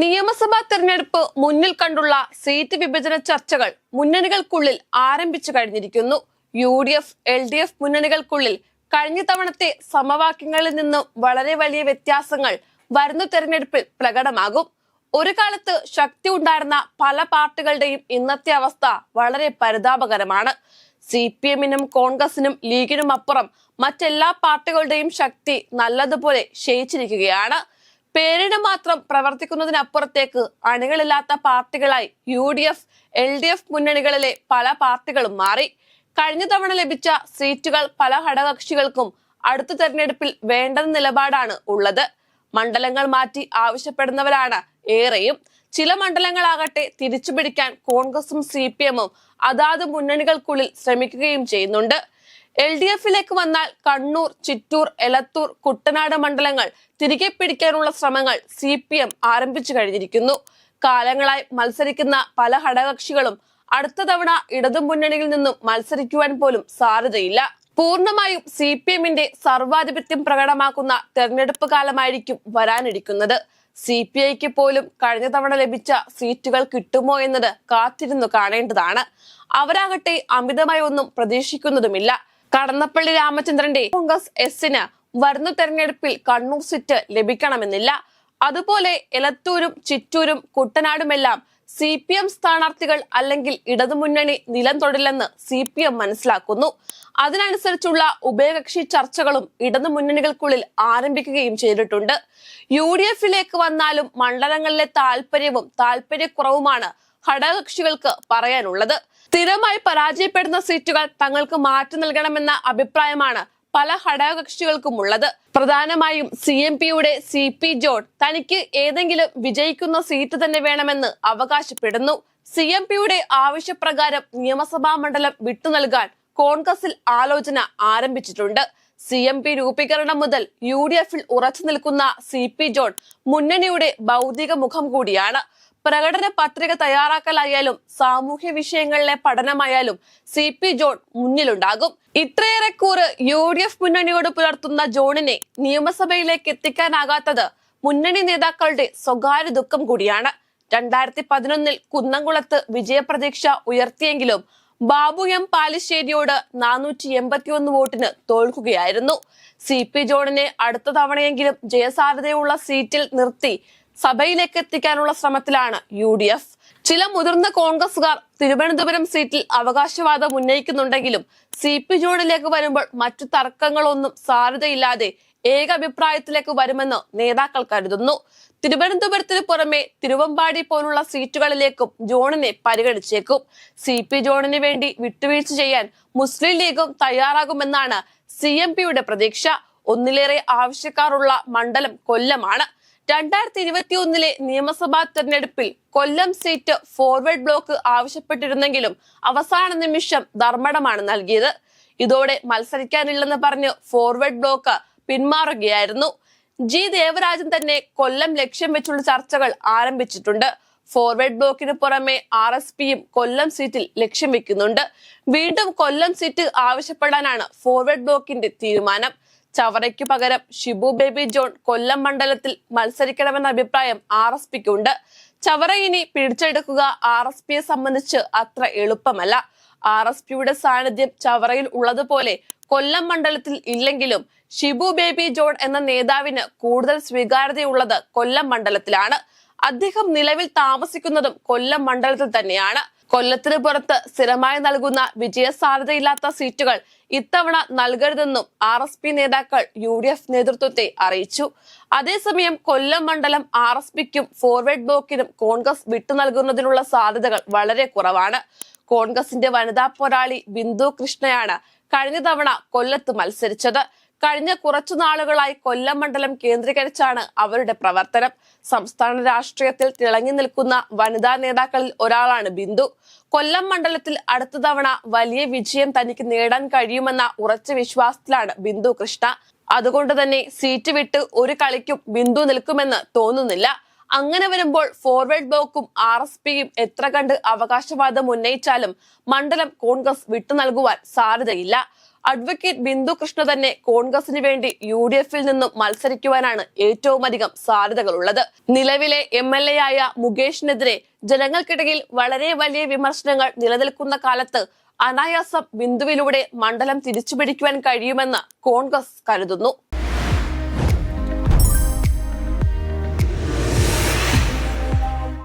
നിയമസഭാ തെരഞ്ഞെടുപ്പ് മുന്നിൽ കണ്ടുള്ള സീറ്റ് വിഭജന ചർച്ചകൾ മുന്നണികൾക്കുള്ളിൽ ആരംഭിച്ചു കഴിഞ്ഞിരിക്കുന്നു. U D F L D F മുന്നണികൾക്കുള്ളിൽ കഴിഞ്ഞ തവണത്തെ സമവാക്യങ്ങളിൽ നിന്നും വളരെ വലിയ വ്യത്യാസങ്ങൾ വരുന്ന തെരഞ്ഞെടുപ്പിൽ പ്രകടമാകും. ഒരു കാലത്ത് ശക്തി ഉണ്ടായിരുന്ന പല പാർട്ടികളുടെയും ഇന്നത്തെ അവസ്ഥ വളരെ പരിതാപകരമാണ്. സി പി എമ്മിനും കോൺഗ്രസിനും ലീഗിനും അപ്പുറം മറ്റെല്ലാ പാർട്ടികളുടെയും ശക്തി നല്ലതുപോലെ ക്ഷയിച്ചിരിക്കുകയാണ്. പേരിന് മാത്രം പ്രവർത്തിക്കുന്നതിനപ്പുറത്തേക്ക് അണികളില്ലാത്ത പാർട്ടികളായി U D F L D F മുന്നണികളിലെ പല പാർട്ടികളും മാറി. കഴിഞ്ഞ തവണ ലഭിച്ച സീറ്റുകൾ പല ഘടകകക്ഷികൾക്കും അടുത്ത തെരഞ്ഞെടുപ്പിൽ വേണ്ടെന്ന നിലപാടാണ് ഉള്ളത്. മണ്ഡലങ്ങൾ മാറ്റി ആവശ്യപ്പെടുന്നവരാണ് ഏറെയും. ചില മണ്ഡലങ്ങളാകട്ടെ തിരിച്ചുപിടിക്കാൻ കോൺഗ്രസും സി പി എമ്മും അതാത് മുന്നണികൾക്കുള്ളിൽ ശ്രമിക്കുകയും ചെയ്യുന്നുണ്ട്. എൽ ഡി എഫിലേക്ക് വന്നാൽ കണ്ണൂർ ചിറ്റൂർ എലത്തൂർ കുട്ടനാട് മണ്ഡലങ്ങൾ തിരികെ പിടിക്കാനുള്ള ശ്രമങ്ങൾ സി പി എം ആരംഭിച്ചു കഴിഞ്ഞിരിക്കുന്നു. കാലങ്ങളായി മത്സരിക്കുന്ന പല ഘടകകക്ഷികളും അടുത്ത തവണ ഇടതു മുന്നണിയിൽ നിന്നും മത്സരിക്കുവാൻ പോലും സാധ്യതയില്ല. പൂർണമായും സി പി എമ്മിന്റെ സർവാധിപത്യം പ്രകടമാക്കുന്ന തെരഞ്ഞെടുപ്പ് കാലമായിരിക്കും വരാനിരിക്കുന്നത്. സി പി ഐക്ക് പോലും കഴിഞ്ഞ തവണ ലഭിച്ച സീറ്റുകൾ കിട്ടുമോ എന്നത് കാത്തിരുന്നു കാണേണ്ടതാണ്. അവരാകട്ടെ അമിതമായി ഒന്നും പ്രതീക്ഷിക്കുന്നതുമില്ല. കടന്നപ്പള്ളി രാമചന്ദ്രന്റെ കോൺഗ്രസ് എസിന് വരുന്ന തെരഞ്ഞെടുപ്പിൽ കണ്ണൂർ സീറ്റ് ലഭിക്കണമെന്നില്ല. അതുപോലെ എലത്തൂരും ചിറ്റൂരും കുട്ടനാടുമെല്ലാം സി പി എം സ്ഥാനാർത്ഥികൾ അല്ലെങ്കിൽ ഇടതുമുന്നണി നിലം തൊടില്ലെന്ന് സി പി എം മനസ്സിലാക്കുന്നു. അതിനനുസരിച്ചുള്ള ഉഭയകക്ഷി ചർച്ചകളും ഇടതുമുന്നണികൾക്കുള്ളിൽ ആരംഭിക്കുകയും ചെയ്തിട്ടുണ്ട്. യു ഡി എഫിലേക്ക് വന്നാലും മണ്ഡലങ്ങളിലെ താല്പര്യവും താല്പര്യക്കുറവുമാണ് ഘടകകക്ഷികൾക്ക് പറയാനുള്ളത്. സ്ഥിരമായി പരാജയപ്പെടുന്ന സീറ്റുകൾ തങ്ങൾക്ക് മാറ്റി നൽകണമെന്ന അഭിപ്രായമാണ് പല ഘടകകക്ഷികൾക്കും ഉള്ളത് പ്രധാനമായും സി എം പിയുടെ സി പി ജോൺ തനിക്ക് ഏതെങ്കിലും വിജയിക്കുന്ന സീറ്റ് തന്നെ വേണമെന്ന് അവകാശപ്പെടുന്നു. സി എം പിയുടെ ആവശ്യപ്രകാരം നിയമസഭാ മണ്ഡലം വിട്ടു നൽകാൻ കോൺഗ്രസിൽ ആലോചന ആരംഭിച്ചിട്ടുണ്ട്. സി എം പി രൂപീകരണം മുതൽ യു ഡി എഫിൽ ഉറച്ചു നിൽക്കുന്ന സി പി ജോൺ മുന്നണിയുടെ ഭൗതിക മുഖം കൂടിയാണ്. പ്രകടന പത്രിക തയ്യാറാക്കലായാലും സാമൂഹ്യ വിഷയങ്ങളിലെ പഠനമായാലും സി പി ജോൺ മുന്നിലുണ്ടാകും. ഇത്രയേറെ കൂറ് യു ഡി എഫ് മുന്നണിയോട് പുലർത്തുന്ന ജോണിനെ നിയമസഭയിലേക്ക് എത്തിക്കാനാകാത്തത് മുന്നണി നേതാക്കളുടെ സ്വകാര്യ ദുഃഖം കൂടിയാണ്. രണ്ടായിരത്തി പതിനൊന്നിൽ കുന്നംകുളത്ത് വിജയപ്രതീക്ഷ ഉയർത്തിയെങ്കിലും ബാബു എം പാലിശ്ശേരിയോട് നാനൂറ്റി എൺപത്തിയൊന്ന് വോട്ടിന് തോൽക്കുകയായിരുന്നു. സി പി ജോണിനെ അടുത്ത തവണയെങ്കിലും ജയസാധ്യതയുള്ള സീറ്റിൽ നിർത്തി സഭയിലേക്ക് എത്തിക്കാനുള്ള ശ്രമത്തിലാണ് യു ഡി എഫ്. ചില മുതിർന്ന കോൺഗ്രസുകാർ തിരുവനന്തപുരം സീറ്റിൽ അവകാശവാദം ഉന്നയിക്കുന്നുണ്ടെങ്കിലും സി പി ജോണിലേക്ക് വരുമ്പോൾ മറ്റു തർക്കങ്ങളൊന്നും സാധ്യതയില്ലാതെ ഏക അഭിപ്രായത്തിലേക്ക് വരുമെന്ന് നേതാക്കൾ കരുതുന്നു. തിരുവനന്തപുരത്തിന് പുറമെ തിരുവമ്പാടി പോലുള്ള സീറ്റുകളിലേക്കും ജോണിനെ പരിഗണിച്ചേക്കും. സി പി ജോണിന് വേണ്ടി വിട്ടുവീഴ്ച ചെയ്യാൻ മുസ്ലിം ലീഗും തയ്യാറാകുമെന്നാണ് സി എം പിയുടെ പ്രതീക്ഷ. ഒന്നിലേറെ ആവശ്യക്കാരുള്ള മണ്ഡലം കൊല്ലമാണ്. രണ്ടായിരത്തി ഇരുപത്തി ഒന്നിലെ നിയമസഭാ തെരഞ്ഞെടുപ്പിൽ കൊല്ലം സീറ്റ് ഫോർവേഡ് ബ്ലോക്ക് ആവശ്യപ്പെട്ടിരുന്നെങ്കിലും അവസാന നിമിഷം ധർമ്മടമാണ് നൽകിയത്. ഇതോടെ മത്സരിക്കാനില്ലെന്ന് പറഞ്ഞ് ഫോർവേഡ് ബ്ലോക്ക് പിന്മാറുകയായിരുന്നു. ജി ദേവരാജൻ തന്നെ കൊല്ലം ലക്ഷ്യം വെച്ചുള്ള ചർച്ചകൾ ആരംഭിച്ചിട്ടുണ്ട്. ഫോർവേഡ് ബ്ലോക്കിന് പുറമെ ആർ എസ് പിയും കൊല്ലം സീറ്റിൽ ലക്ഷ്യം വെക്കുന്നുണ്ട്. വീണ്ടും കൊല്ലം സീറ്റ് ആവശ്യപ്പെടാനാണ് ഫോർവേഡ് ബ്ലോക്കിന്റെ തീരുമാനം. ചവറയ്ക്കു പകരം ഷിബു ബേബി ജോൺ കൊല്ലം മണ്ഡലത്തിൽ മത്സരിക്കണമെന്ന അഭിപ്രായം ആർ എസ് പിക്കുണ്ട് ചവറ ഇനി പിടിച്ചെടുക്കുക ആർ എസ് പിയെ സംബന്ധിച്ച് അത്ര എളുപ്പമല്ല. ആർ എസ് പിയുടെ സാന്നിധ്യം ചവറയിൽ ഉള്ളതുപോലെ കൊല്ലം മണ്ഡലത്തിൽ ഇല്ലെങ്കിലും ഷിബു ബേബി ജോൺ എന്ന നേതാവിന് കൂടുതൽ സ്വീകാര്യതയുള്ളത് കൊല്ലം മണ്ഡലത്തിലാണ്. അദ്ദേഹം നിലവിൽ താമസിക്കുന്നതും കൊല്ലം മണ്ഡലത്തിൽ തന്നെയാണ്. കൊല്ലത്തിന് പുറത്ത് സ്ഥിരമായി നൽകുന്ന വിജയസാധ്യതയില്ലാത്ത സീറ്റുകൾ ഇത്തവണ നൽകരുതെന്നും ആർ എസ് പി നേതാക്കൾ യു ഡി എഫ് നേതൃത്വത്തെ അറിയിച്ചു. അതേസമയം കൊല്ലം മണ്ഡലം ആർ എസ് പിക്കും ഫോർവേഡ് ബ്ലോക്കിനും കോൺഗ്രസ് വിട്ടു നൽകുന്നതിനുള്ള സാധ്യതകൾ വളരെ കുറവാണ്. കോൺഗ്രസിന്റെ വനിതാ പോരാളി ബിന്ദു കൃഷ്ണയാണ് കഴിഞ്ഞ തവണ കൊല്ലത്ത് മത്സരിച്ചത്. കഴിഞ്ഞ കുറച്ചു നാളുകളായി കൊല്ലം മണ്ഡലം കേന്ദ്രീകരിച്ചാണ് അവരുടെ പ്രവർത്തനം. സംസ്ഥാന രാഷ്ട്രീയത്തിൽ തിളങ്ങി നിൽക്കുന്ന വനിതാ നേതാക്കളിൽ ഒരാളാണ് ബിന്ദു. കൊല്ലം മണ്ഡലത്തിൽ അടുത്ത തവണ വലിയ വിജയം തനിക്ക് നേടാൻ കഴിയുമെന്ന ഉറച്ച വിശ്വാസത്തിലാണ് ബിന്ദു കൃഷ്ണ. അതുകൊണ്ട് തന്നെ സീറ്റ് വിട്ട് ഒരു കളിക്കും ബിന്ദു നിൽക്കുമെന്ന് തോന്നുന്നില്ല. അങ്ങനെ വരുമ്പോൾ ഫോർവേഡ് ബ്ലോക്കും ആർ എസ് പിയും എത്ര കണ്ട് അവകാശവാദം ഉന്നയിച്ചാലും മണ്ഡലം കോൺഗ്രസ് വിട്ടു നൽകുവാൻ സാധ്യതയില്ല. അഡ്വക്കേറ്റ് ബിന്ദു കൃഷ്ണ തന്നെ കോൺഗ്രസിന് വേണ്ടി യു ഡി എഫിൽ നിന്നും മത്സരിക്കുവാനാണ് ഏറ്റവും അധികം സാധ്യതകളുള്ളത്. നിലവിലെ എം എൽ എ ആയ മുകേഷിനെതിരെ ജനങ്ങൾക്കിടയിൽ വളരെ വലിയ വിമർശനങ്ങൾ നിലനിൽക്കുന്ന കാലത്ത് അനായാസം ബിന്ദുവിലൂടെ മണ്ഡലം തിരിച്ചുപിടിക്കുവാൻ കഴിയുമെന്ന് കോൺഗ്രസ് കരുതുന്നു.